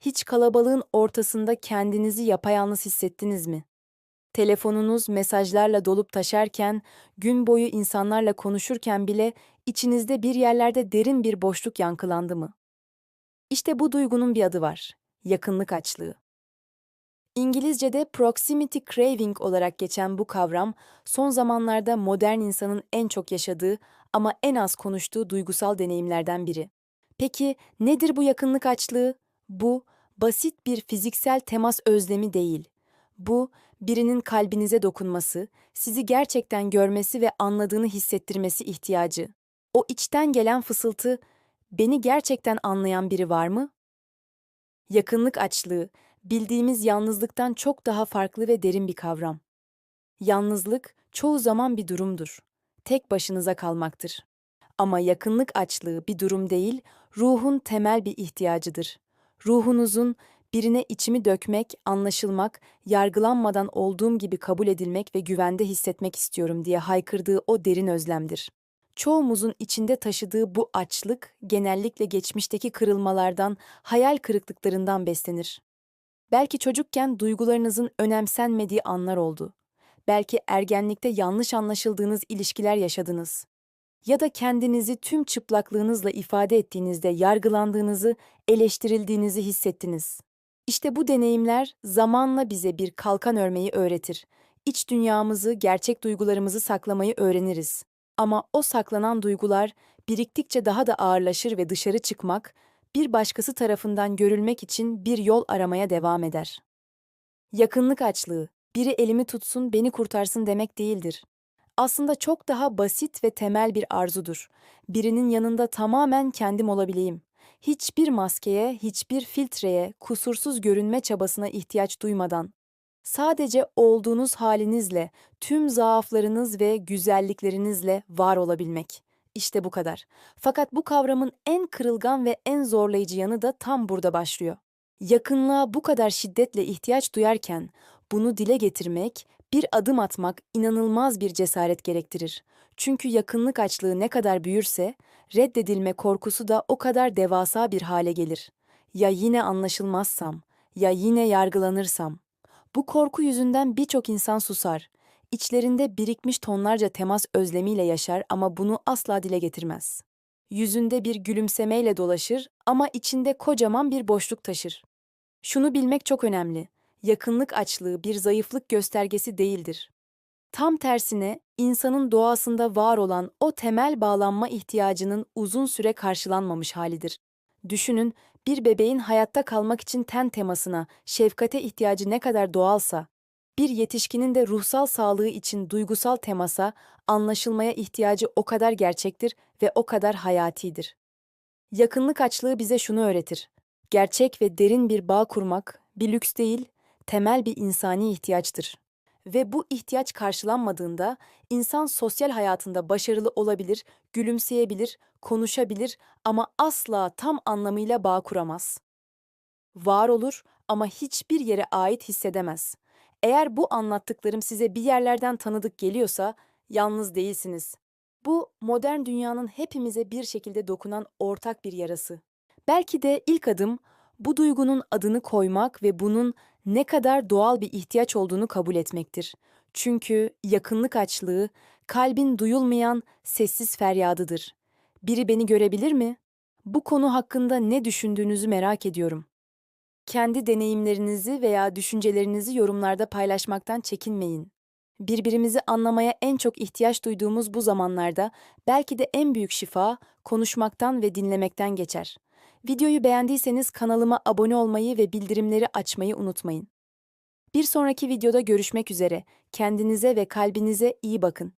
Hiç kalabalığın ortasında kendinizi yapayalnız hissettiniz mi? Telefonunuz mesajlarla dolup taşarken, gün boyu insanlarla konuşurken bile içinizde bir yerlerde derin bir boşluk yankılandı mı? İşte bu duygunun bir adı var. Yakınlık açlığı. İngilizce'de proximity craving olarak geçen bu kavram, son zamanlarda modern insanın en çok yaşadığı ama en az konuştuğu duygusal deneyimlerden biri. Peki nedir bu yakınlık açlığı? Bu, basit bir fiziksel temas özlemi değil. Bu, birinin kalbinize dokunması, sizi gerçekten görmesi ve anladığını hissettirmesi ihtiyacı. O içten gelen fısıltı, beni gerçekten anlayan biri var mı? Yakınlık açlığı, bildiğimiz yalnızlıktan çok daha farklı ve derin bir kavram. Yalnızlık çoğu zaman bir durumdur. Tek başınıza kalmaktır. Ama yakınlık açlığı bir durum değil, ruhun temel bir ihtiyacıdır. Ruhunuzun birine içimi dökmek, anlaşılmak, yargılanmadan olduğum gibi kabul edilmek ve güvende hissetmek istiyorum diye haykırdığı o derin özlemdir. Çoğumuzun içinde taşıdığı bu açlık genellikle geçmişteki kırılmalardan, hayal kırıklıklarından beslenir. Belki çocukken duygularınızın önemsenmediği anlar oldu. Belki ergenlikte yanlış anlaşıldığınız ilişkiler yaşadınız. Ya da kendinizi tüm çıplaklığınızla ifade ettiğinizde yargılandığınızı, eleştirildiğinizi hissettiniz. İşte bu deneyimler zamanla bize bir kalkan örmeyi öğretir. İç dünyamızı, gerçek duygularımızı saklamayı öğreniriz. Ama o saklanan duygular biriktikçe daha da ağırlaşır ve dışarı çıkmak, bir başkası tarafından görülmek için bir yol aramaya devam eder. Yakınlık açlığı, biri elimi tutsun, beni kurtarsın demek değildir. Aslında çok daha basit ve temel bir arzudur. Birinin yanında tamamen kendim olabileyim. Hiçbir maskeye, hiçbir filtreye, kusursuz görünme çabasına ihtiyaç duymadan, sadece olduğunuz halinizle, tüm zaaflarınız ve güzelliklerinizle var olabilmek. İşte bu kadar. Fakat bu kavramın en kırılgan ve en zorlayıcı yanı da tam burada başlıyor. Yakınlığa bu kadar şiddetle ihtiyaç duyarken bunu dile getirmek, bir adım atmak inanılmaz bir cesaret gerektirir. Çünkü yakınlık açlığı ne kadar büyürse, reddedilme korkusu da o kadar devasa bir hale gelir. Ya yine anlaşılmazsam, ya yine yargılanırsam. Bu korku yüzünden birçok insan susar. İçlerinde birikmiş tonlarca temas özlemiyle yaşar ama bunu asla dile getirmez. Yüzünde bir gülümsemeyle dolaşır ama içinde kocaman bir boşluk taşır. Şunu bilmek çok önemli. Yakınlık açlığı bir zayıflık göstergesi değildir. Tam tersine insanın doğasında var olan o temel bağlanma ihtiyacının uzun süre karşılanmamış halidir. Düşünün, bir bebeğin hayatta kalmak için ten temasına, şefkate ihtiyacı ne kadar doğalsa, bir yetişkinin de ruhsal sağlığı için duygusal temasa, anlaşılmaya ihtiyacı o kadar gerçektir ve o kadar hayatidir. Yakınlık açlığı bize şunu öğretir. Gerçek ve derin bir bağ kurmak bir lüks değil, temel bir insani ihtiyaçtır. Ve bu ihtiyaç karşılanmadığında insan sosyal hayatında başarılı olabilir, gülümseyebilir, konuşabilir ama asla tam anlamıyla bağ kuramaz. Var olur ama hiçbir yere ait hissedemez. Eğer bu anlattıklarım size bir yerlerden tanıdık geliyorsa yalnız değilsiniz. Bu modern dünyanın hepimize bir şekilde dokunan ortak bir yarası. Belki de ilk adım bu duygunun adını koymak ve bunun ne kadar doğal bir ihtiyaç olduğunu kabul etmektir. Çünkü yakınlık açlığı kalbin duyulmayan sessiz feryadıdır. Biri beni görebilir mi? Bu konu hakkında ne düşündüğünüzü merak ediyorum. Kendi deneyimlerinizi veya düşüncelerinizi yorumlarda paylaşmaktan çekinmeyin. Birbirimizi anlamaya en çok ihtiyaç duyduğumuz bu zamanlarda belki de en büyük şifa konuşmaktan ve dinlemekten geçer. Videoyu beğendiyseniz kanalıma abone olmayı ve bildirimleri açmayı unutmayın. Bir sonraki videoda görüşmek üzere. Kendinize ve kalbinize iyi bakın.